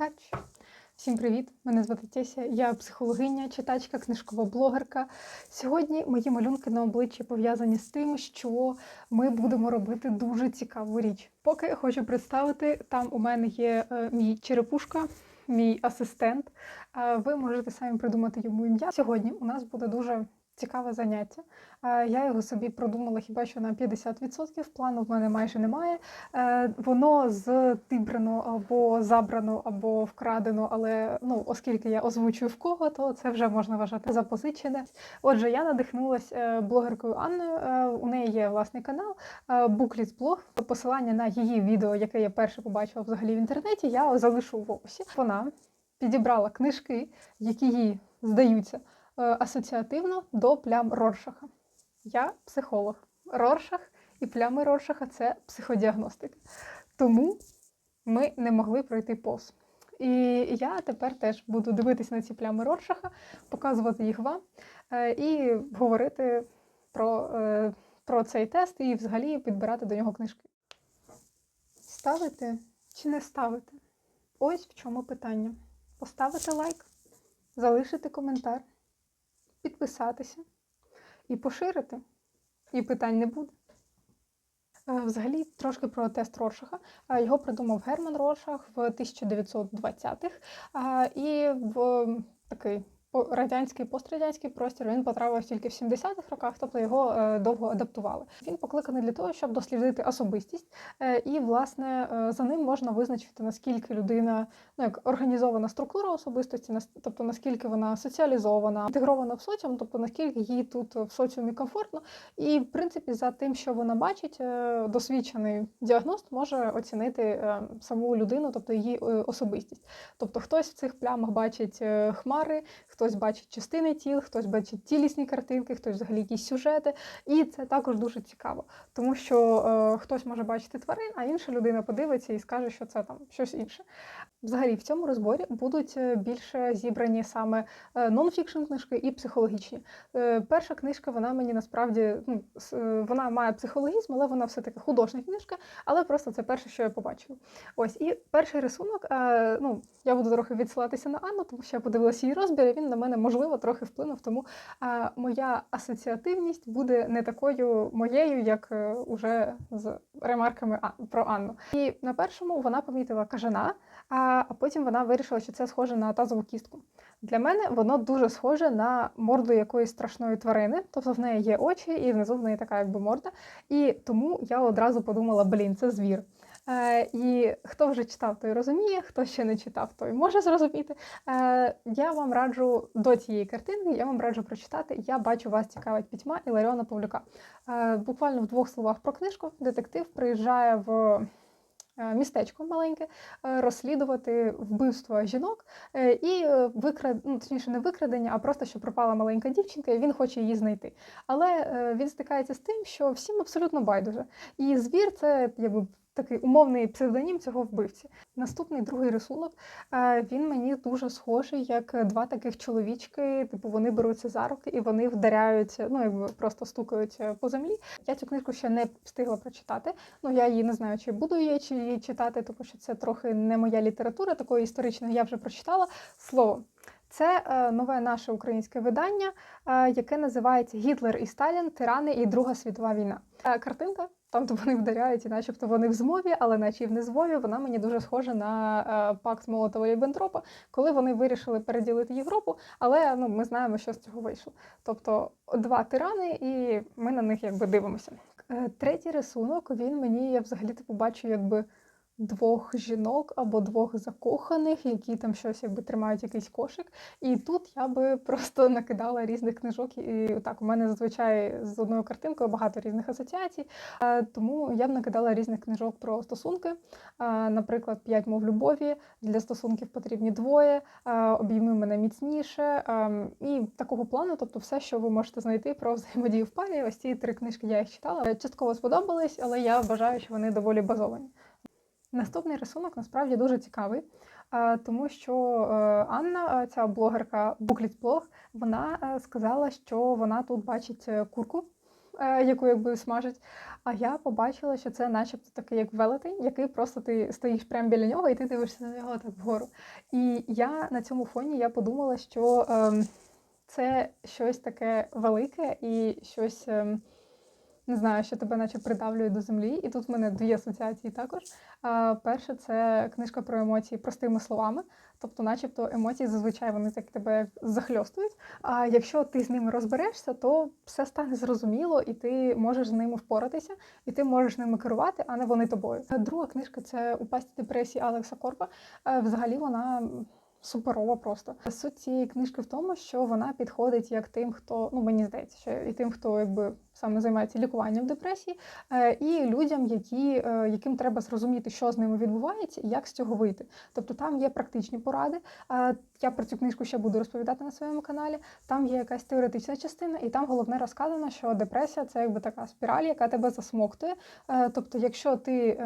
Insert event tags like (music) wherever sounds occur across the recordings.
Тач. Всім привіт! Мене звати Теся, я психологиня, читачка, книжкова блогерка. Сьогодні мої малюнки на обличчі пов'язані з тим, що ми будемо робити дуже цікаву річ. Поки хочу представити, там у мене є е, мій черепушка, мій асистент. Ви можете самі придумати йому ім'я. Сьогодні у нас буде дуже цікаве заняття. Е, я його собі продумала хіба що на 50%. Плану в мене майже немає. Е, Воно зібрано або забрано, або вкрадено, але ну, оскільки я озвучую в кого, то це вже можна вважати запозичене. Отже, я надихнулася е, блогеркою Анною. У неї є власний канал Букліц Блог. Посилання на її відео, яке я перше побачила взагалі в інтернеті, я залишу в описі. Вона підібрала книжки, які їй здаються асоціативно до плям Роршаха. Я психолог. Роршах і плями Роршаха це психодіагностика. Тому ми не могли пройти повз. І я тепер теж буду дивитися на ці плями Роршаха, показувати їх вам е, і говорити про, е, про цей тест і взагалі підбирати до нього книжки. Ставити чи не ставити? Ось в чому питання. Поставити лайк, залишити коментар, підписатися і поширити. І питань не буде. Е, Взагалі, трошки про тест Роршаха. Е, Його придумав Герман Роршах в 1920-х. е, І в такий радянський пострадянський простір він потрапив тільки в 70-х роках, тобто його е, довго адаптували. Він покликаний для того, щоб дослідити особистість, е, і власне е, за ним можна визначити наскільки людина ну як організована структура особистості, нас- тобто наскільки вона соціалізована, інтегрована в соціум, тобто наскільки їй тут в соціумі комфортно. І в принципі, за тим, що вона бачить, досвідчений діагност може оцінити саму людину, тобто її особистість. Тобто хтось в цих плямах бачить хмари, хтось бачить частини тіл, хтось бачить цілісні картинки, хтось взагалі якісь сюжети. І це також дуже цікаво, тому що е, хтось може бачити тварин, а інша людина подивиться і скаже, що це там щось інше. Взагалі, в цьому розборі будуть е, більше зібрані саме е, нон-фікшн книжки і психологічні. Е, Перша книжка, вона мені насправді ну, вона має психологізм, але вона все-таки художня книжка, але просто це перше, що я побачила. Ось, і перший рисунок, ну, я буду трохи відсилатися на Анну, тому що я подивилася її розбір, і він на мене можливо трохи вплинув. Тому моя асоціативність буде не такою моєю, як е, уже з ремарками про Анну. І на першому вона помітила кажана, а, а потім вона вирішила, що це схоже на тазову кістку. Для мене воно дуже схоже на морду якоїсь страшної тварини, тобто в неї є очі, і внизу в неї така якби морда. І тому я одразу подумала: блін, це звір. Е, і хто вже читав, той розуміє, хто ще не читав, той може зрозуміти. Е, я вам раджу до цієї картинки, я вам раджу прочитати. Я бачу, вас цікавить пітьма Іларіона Павлюка. Е, буквально в двох словах про книжку. Детектив приїжджає в містечко маленьке розслідувати вбивство жінок і викрад... ну, точніше, не викрадення, а просто що пропала маленька дівчинка, і він хоче її знайти. Але він стикається з тим, що всім абсолютно байдуже. І звір це якби. Такий умовний псевдонім цього вбивці. Наступний другий рисунок. е, Він мені дуже схожий, як два таких чоловічки. Типу вони беруться за руки і вони вдаряються, ну якби просто стукають по землі. Я цю книжку ще не встигла прочитати. Ну я її не знаю, чи буду я чи її читати, тому що це трохи не моя література, такої історичної я вже прочитала. Слово. Це е, нове наше українське видання, е, яке називається Гітлер і Сталін, тирани і Друга світова війна. Картинка, там то вони вдаряють, і начебто вони в змові, але наче і в незмові, вона мені дуже схожа на е, пакт Молотова і коли вони вирішили переділити Європу, але ну, ми знаємо, що з цього вийшло. Тобто два тирани, і ми на них якби дивимося. Е, Третій рисунок він мені я взагалі типу бачу, якби двох жінок або двох закоханих, які там щось якби тримають якийсь кошик. І тут я би (laughs) просто накидала різних книжок. І так, у мене зазвичай з одною картинкою багато різних асоціацій. Тому я б накидала різних книжок про стосунки. Наприклад, п'ять мов любові. Для стосунків потрібні двоє, обійми мене міцніше. І такого плану, тобто все, що ви можете знайти про взаємодію в парі. Ось ці три книжки я їх читала. Частково сподобались, але я вважаю, що вони доволі базовані. Наступний рисунок насправді дуже цікавий, тому що е, Анна, е, ця блогерка Букліт Блог, вона е, сказала, що вона тут бачить курку. яку якби смажать. А я побачила, що це начебто такий як велетень, який просто ти стоїш прямо біля нього і ти дивишся на нього так вгору. І я на цьому фоні я подумала, що ем, це щось таке велике і щось. Не знаю, що тебе наче придавлює до землі, і тут в мене дві асоціації також. Перше, це книжка про емоції простими словами. Тобто, начебто, емоції зазвичай вони так тебе захльостують. А якщо ти з ними розберешся, то все стане зрозуміло, і ти можеш з ними впоратися, і ти можеш ними керувати, а не вони тобою. Друга книжка це у пасті депресії Алекса Корпа. Взагалі вона. Суперова просто суть цієї книжки в тому, що вона підходить як тим, хто ну мені здається, що і тим, хто якби саме займається лікуванням депресії, е, і людям, які, е, яким треба зрозуміти, що з ними відбувається і як з цього вийти. Тобто там є практичні поради. Я про цю книжку ще буду розповідати на своєму каналі. Там є якась теоретична частина, і там головне розказано, що депресія це якби така спіраль, яка тебе засмоктує. Е, Тобто, якщо ти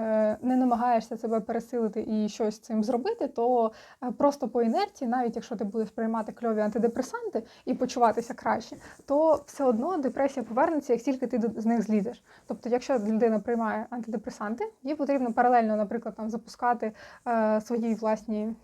не намагаєшся себе пересилити і щось з цим зробити, то просто по інерції, навіть якщо ти будеш приймати кльові антидепресанти і почуватися краще, то все одно депресія повернеться, тільки ти з них злізеш. Тобто, якщо людина приймає антидепресанти, їй потрібно паралельно, наприклад, там запускати е, свої власні.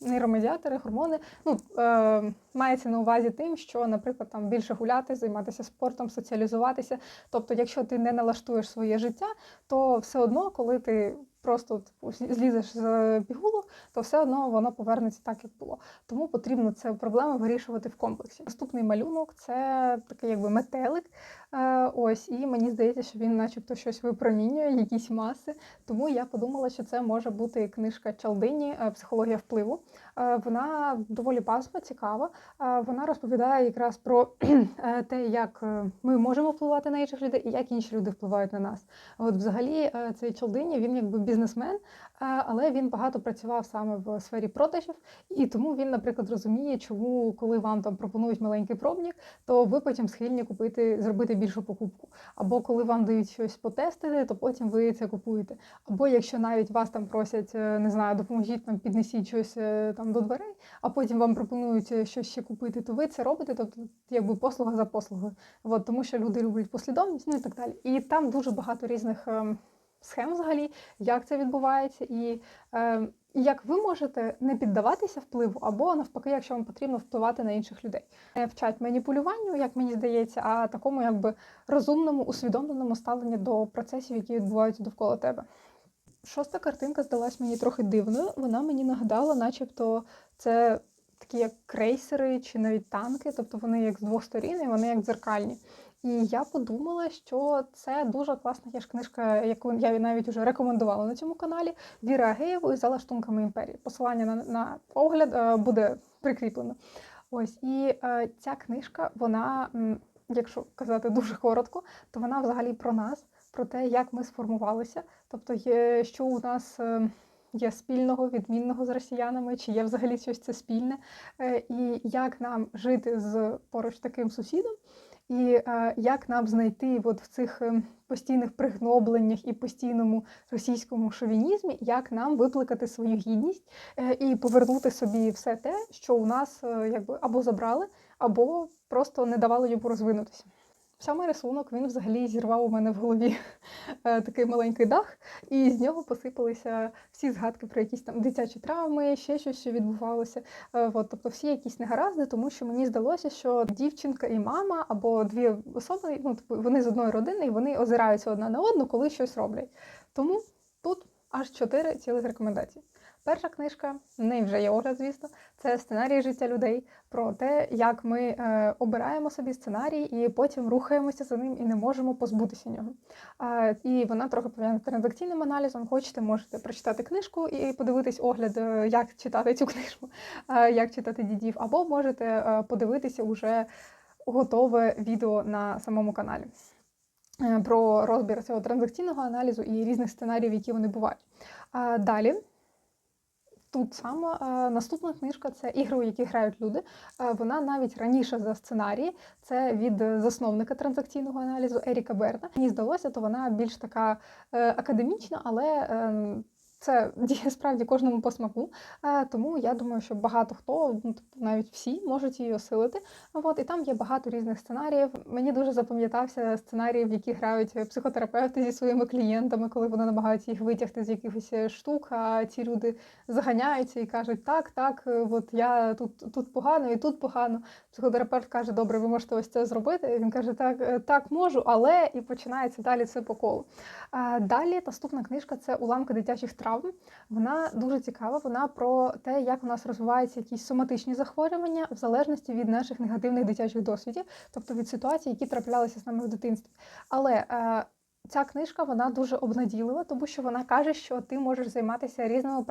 Нейромедіатори, гормони, ну е, мається на увазі тим, що, наприклад, там більше гуляти, займатися спортом, соціалізуватися. Тобто, якщо ти не налаштуєш своє життя, то все одно, коли ти просто типу, злізеш з пігулок, то все одно воно повернеться так, як було. Тому потрібно цю проблему вирішувати в комплексі. Наступний малюнок це такий якби метелик. Е, ось, і мені здається, що він, начебто, щось випромінює, якісь маси. Тому я подумала, що це може бути книжка Чалдині е, Психологія впливу. Е, Вона доволі базова, цікава. Вона розповідає якраз про (clears throat) те, як ми можемо впливати на інших людей і як інші люди впливають на нас. От, взагалі, цей Чалдині він якби бізнесмен, але він багато працював саме в сфері продажів, і тому він, наприклад, розуміє, чому, коли вам там пропонують маленький пробник, то ви потім схильні купити, зробити більшу покупку. Або коли вам дають щось потестити, то потім ви це купуєте. Або якщо навіть вас там просять, е, не знаю, допоможіть нам піднесіть щось е, там до дверей, а потім вам пропонують е, щось ще купити, то ви це робите, тобто якби послуга за послугою. От, тому що люди люблять послідовність, ну і так далі. І там дуже багато різних. Ем, Схем взагалі, як це відбувається, і е, як ви можете не піддаватися впливу, або навпаки, якщо вам потрібно впливати на інших людей. Не вчать маніпулюванню, як мені здається, а такому якби розумному, усвідомленому ставленню до процесів, які відбуваються довкола тебе. Шоста картинка здалась мені трохи дивною. Вона мені нагадала, начебто, це такі як крейсери чи навіть танки, тобто вони як з двох сторін, і вони як дзеркальні. І я подумала, що це дуже класна є ж книжка, яку я навіть вже рекомендувала на цьому каналі Віра Агеєвої за лаштунками імперії. Посилання на, на огляд е, буде прикріплено. Ось і е, ця книжка, вона, якщо казати дуже коротко, то вона взагалі про нас, про те, як ми сформувалися, тобто є, що у нас. е, Є спільного, відмінного з росіянами, чи є взагалі щось це спільне, е, і як нам жити з поруч таким сусідом, і е, як нам знайти от в цих е, постійних пригнобленнях і постійному російському шовінізмі, як нам викликати свою гідність е, і повернути собі все те, що у нас е, якби або забрали, або просто не давали йому розвинутися. Саме рисунок він взагалі зірвав у мене в голові е, такий маленький дах, і з нього посипалися всі згадки про якісь там дитячі травми, ще щось, що відбувалося. Е, От, тобто всі якісь негаразди, тому що мені здалося, що дівчинка і мама або дві особи, ну типу, вони з одної родини і вони озираються одна на одну, коли щось роблять. Тому тут аж чотири цілих рекомендації. Перша книжка, в неї вже є огляд, звісно, це сценарій життя людей про те, як ми е, обираємо собі сценарій і потім рухаємося за ним і не можемо позбутися нього. Е, і вона трохи пов'язана з транзакційним аналізом. Хочете, можете прочитати книжку і подивитись огляд, е, як читати цю книжку, (laughs) е, як читати дідів, або можете е, подивитися уже готове відео на самому каналі. е, Про розбір цього транзакційного аналізу і різних сценаріїв, які вони бувають. Далі Тут саме е, наступна книжка це ігри, які грають люди. Е, вона навіть раніше за сценарії. Це від е, засновника транзакційного аналізу Еріка Берна. Мені здалося, то вона більш така академічна, але е, це (laughs) діє справді кожному по смаку. Е, Тому я думаю, що багато хто, ну тобто навіть всі, можуть її осилити. От і там є багато різних сценаріїв. Мені дуже запам'ятався сценарій, в які грають психотерапевти зі своїми клієнтами, коли вони намагаються їх витягти з якихось е, штук. А ці люди заганяються і кажуть: так, так, е, от я тут тут погано і тут погано. Психотерапевт каже, добре, ви можете ось це зробити. Він каже, так, так можу, але і починається далі це по колу. Далі наступна книжка це уламки дитячих травм. Вона дуже цікава. Вона про те, як у нас розвиваються якісь соматичні захворювання в залежності від наших негативних дитячих досвідів, тобто від ситуацій, які траплялися з нами в дитинстві. Але е, Ця книжка вона дуже обнадійлива, тому що вона каже, що ти можеш займатися різними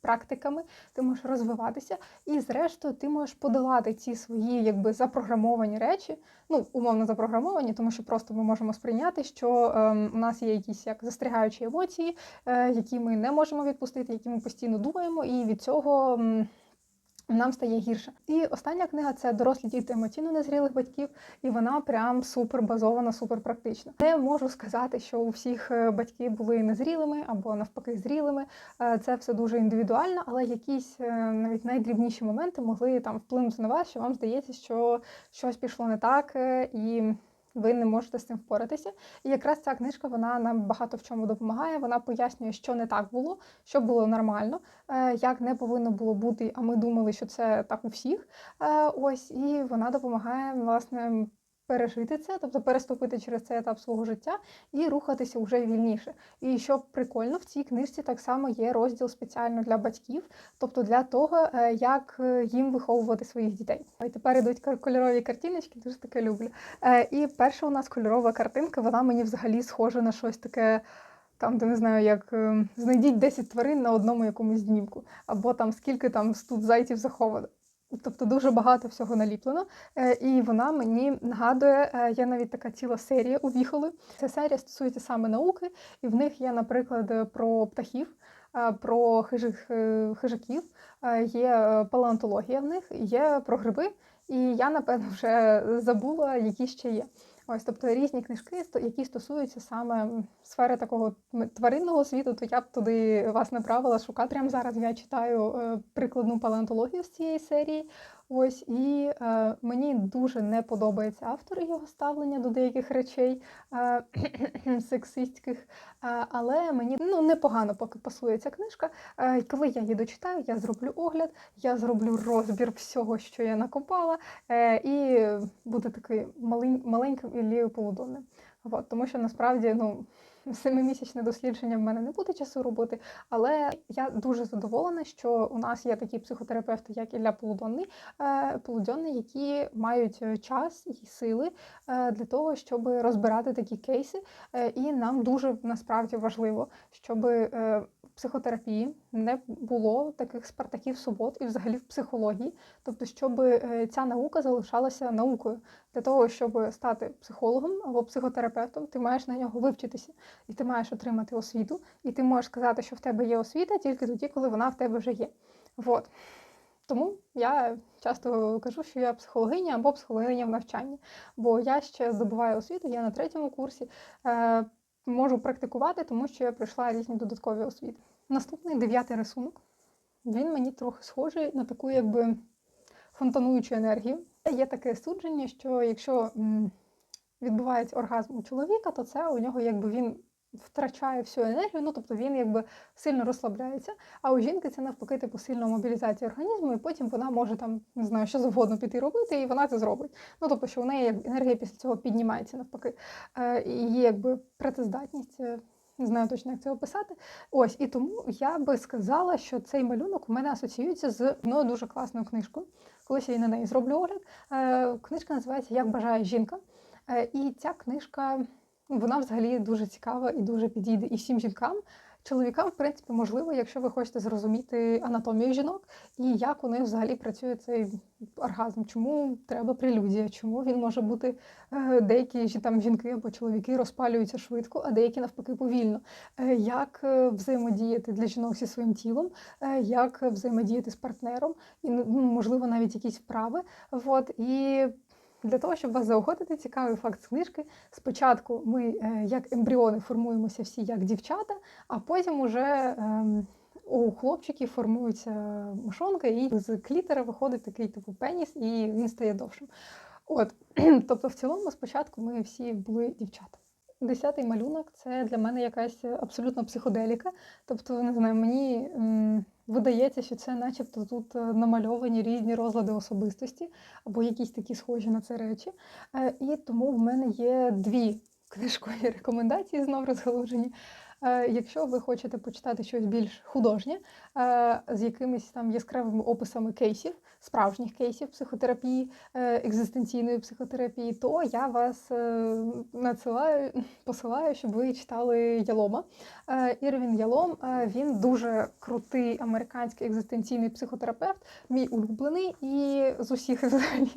практиками, ти можеш розвиватися, і, зрештою, ти можеш подолати ці свої якби запрограмовані речі, ну умовно запрограмовані, тому що просто ми можемо сприйняти, що е, у нас є якісь як застрягаючі емоції, е, які ми не можемо відпустити, які ми постійно думаємо, і від цього. М нам стає гірше. І остання книга це дорослі діти емоційно незрілих батьків, і вона прям супер базована, супер практична. Не можу сказати, що у всіх е, батьки були незрілими або навпаки зрілими. Е, це все дуже індивідуально, але якісь е, навіть найдрібніші моменти могли там вплинути на вас, що вам здається, що щось пішло не так і ви не можете з цим впоратися. І якраз ця книжка вона нам багато в чому допомагає. Вона пояснює, що не так було, що було нормально, е, як не повинно було бути. А ми думали, що це так у всіх. Е, ось і вона допомагає власне пережити це, тобто переступити через цей етап свого життя і рухатися вже вільніше. І що прикольно, в цій книжці так само є розділ спеціально для батьків, тобто для того, е, як е, їм виховувати своїх дітей. І тепер йдуть кольорові картиночки, дуже таке люблю. Е, і перша у нас кольорова картинка, вона мені взагалі схожа на щось таке. Там, де не знаю, як знайдіть 10 тварин на одному якомусь знімку, або там скільки там тут зайців заховано. Тобто дуже багато всього наліплено. Е, і вона мені нагадує, е, є навіть така ціла серія у віхоли. Ця серія стосується саме науки, і в них є, наприклад, про птахів, е, про хижих, хижаків, є палеонтологія в них, є про гриби. І я, напевно, вже забула, які ще є. Ось, тобто різні книжки, які стосуються саме сфери такого тваринного світу, то я б туди вас направила шукати. Прямо зараз я читаю е, прикладну палеонтологію з цієї серії. Ось і е, мені дуже не подобається автор і його ставлення до деяких речей е, (clears throat) сексистських, е, але мені ну непогано поки пасує ця книжка. Е, коли я її дочитаю, я зроблю огляд, я зроблю розбір всього, що я накопала, е, і буде такий малень, маленьким Іллією Полудонним. От, тому що насправді ну семимісячне дослідження в мене не буде часу робити, але я дуже задоволена, що у нас є такі психотерапевти, як Ілля Полудонний, е, Полудонний, які мають е, час і сили е, для того, щоб розбирати такі кейси. І нам дуже насправді важливо, щоб психотерапії не було таких спартаків субот і взагалі в психології, тобто, щоб ця наука залишалася наукою. Для того, щоб стати психологом або психотерапевтом, ти маєш на нього вивчитися, і ти маєш отримати освіту, і ти можеш сказати, що в тебе є освіта тільки тоді, коли вона в тебе вже є. Вот. Тому я часто кажу, що я психологиня або психологиня в навчанні, бо я ще здобуваю освіту, я на третьому курсі. Е, можу практикувати, тому що я пройшла різні додаткові освіти. Наступний дев'ятий рисунок. Він мені трохи схожий на таку, якби фонтануючу енергію. Є таке судження, що якщо відбувається оргазм у чоловіка, то це у нього якби він втрачає всю енергію, ну тобто він якби сильно розслабляється. А у жінки це навпаки типу сильна мобілізація організму, і потім вона може там не знаю, що завгодно піти робити, і вона це зробить. Ну тобто, що у неї як енергія після цього піднімається навпаки. Е, і Її якби працездатність. Е, не знаю точно, як це описати. Ось і тому я би сказала, що цей малюнок у мене асоціюється з одною дуже класною книжкою. Колись я на неї зроблю огляд. Е, книжка називається Як бажає жінка. І ця книжка вона взагалі дуже цікава і дуже підійде і всім жінкам. Чоловікам, в принципі, можливо, якщо ви хочете зрозуміти анатомію жінок і як у них взагалі працює цей оргазм, чому треба прелюдія, чому він може бути е, деякі там жінки або чоловіки розпалюються швидко, а деякі навпаки повільно. Е, як е, взаємодіяти для жінок зі своїм тілом, як взаємодіяти з партнером, і ну, можливо навіть якісь вправи. От і Для того, щоб вас заохотити, цікавий факт з книжки. Спочатку ми, е, як ембріони, формуємося всі як дівчата, а потім уже ем, у хлопчиків формується мошонка, і з клітера виходить такий типу пеніс, і він стає довшим. От, (clears throat) тобто, в цілому, спочатку ми всі були дівчата. Десятий малюнок це для мене якась абсолютно психоделіка. Тобто, не знаю, мені видається, що це начебто тут е, намальовані різні розлади особистості або якісь такі схожі на це речі. Е, І тому в мене є дві книжкові (laughs) рекомендації знов розгалужені. Е, Якщо ви хочете почитати щось більш художнє, е, з якимись там яскравими описами кейсів, справжніх кейсів психотерапії, е, екзистенційної психотерапії, то я вас надсилаю, посилаю, щоб ви читали Ялома. Ірвін Ялом він дуже крутий американський екзистенційний психотерапевт, мій улюблений і з усіх взагалі.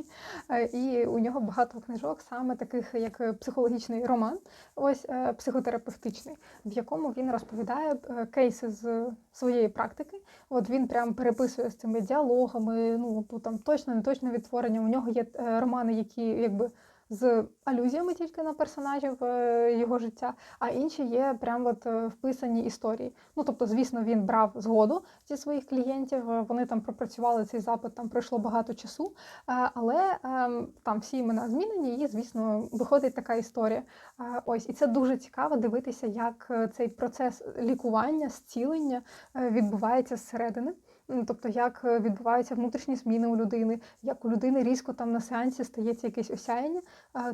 І у нього багато книжок, саме таких як психологічний роман, ось психотерапевтичний, в якому він розповідає е, кейси з своєї практики. От він прям переписує з цими діалогами, ну бо там точно не точно відтворення. У нього є е, романи, які якби. З алюзіями тільки на персонажів е, його життя, а інші є прям от е, вписані історії. Ну тобто, звісно, він брав згоду зі своїх клієнтів. е, Вони там пропрацювали цей запит, там пройшло багато часу. Але ем, там всі імена змінені, і звісно, виходить така історія. Ось і це дуже цікаво дивитися, як цей процес лікування, зцілення відбувається зсередини. М, Тобто, як е, відбуваються внутрішні зміни у людини, як у людини різко там на сеансі стається якесь осяяння.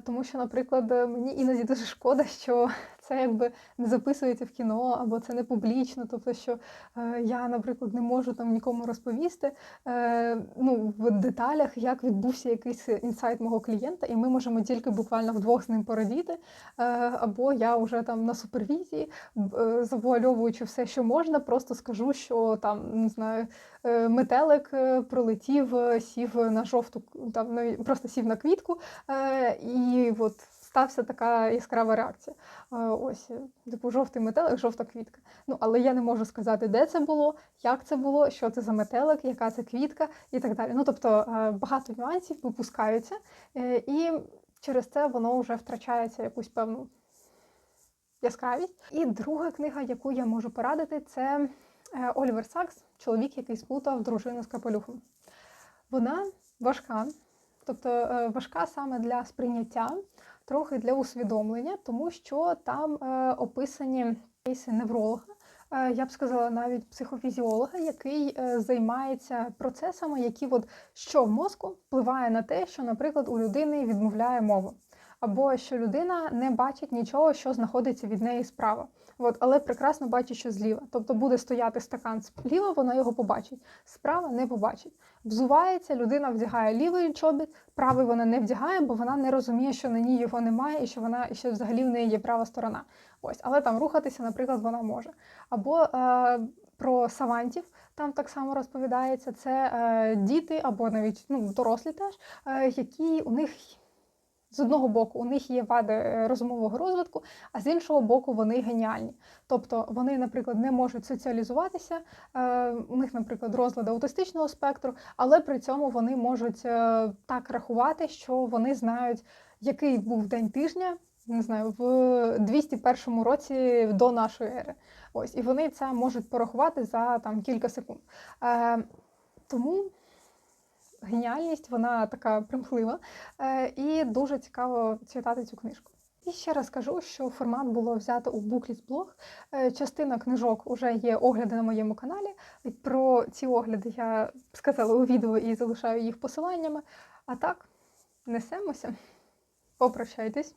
Тому що, наприклад, е, мені іноді дуже шкода, що це якби не записується в кіно або це не публічно. Тобто, що е, я, наприклад, не можу там нікому розповісти е, ну, в деталях, як відбувся якийсь інсайт мого клієнта, і ми можемо тільки буквально вдвох з ним порадіти. Або я вже там на супервізії, завуальовуючи все, що можна, просто скажу, що там не знаю, метелик е, пролетів, е, сів на жовту, там просто сів на квітку, е, і от стався така яскрава реакція. Е, Ось, е, типу, жовтий метелик, жовта квітка. Ну, але я не можу сказати, де це було, як це було, що це за метелик, яка це квітка і так далі. Ну, тобто е, багато нюансів випускаються, е, і через це воно вже втрачається якусь певну яскравість. І друга книга, яку я можу порадити, це е, Олівер Сакс, чоловік, який сплутав дружину з капелюхом. Вона важка, тобто е, важка саме для сприйняття, трохи для усвідомлення, тому що там е, описані кейси невролога. е, Я б сказала, навіть психофізіолога, який е, займається процесами, які от що в мозку впливає на те, що, наприклад, у людини відмовляє мова, або що людина не бачить нічого, що знаходиться від неї справа. От, але прекрасно бачить, що зліва. Тобто буде стояти стакан зліва, вона його побачить. Справа не побачить. Взувається, людина вдягає лівий чобіт, правий вона не вдягає, бо вона не розуміє, що на ній його немає, і що вона що взагалі в неї є права сторона. Ось, але там рухатися, наприклад, вона може. Або е, про савантів там так само розповідається. Це е, діти або навіть ну, дорослі теж, е, які у них. З одного боку, у них є вади е, розумового розвитку, а з іншого боку, вони геніальні. Тобто вони, наприклад, не можуть соціалізуватися. е, У них, наприклад, розлади аутистичного спектру, але при цьому вони можуть е, так рахувати, що вони знають, який був день тижня. Не знаю, в 201 році до нашої ери. Ось, і вони це можуть порахувати за там кілька секунд. Тому геніальність, вона така примхлива, е, і дуже цікаво читати цю книжку. І ще раз кажу, що формат було взято у Booklist блог. Е, Частина книжок вже є огляди на моєму каналі. Про ці огляди я сказала у відео і залишаю їх посиланнями. А так, несемося. Попрощайтесь.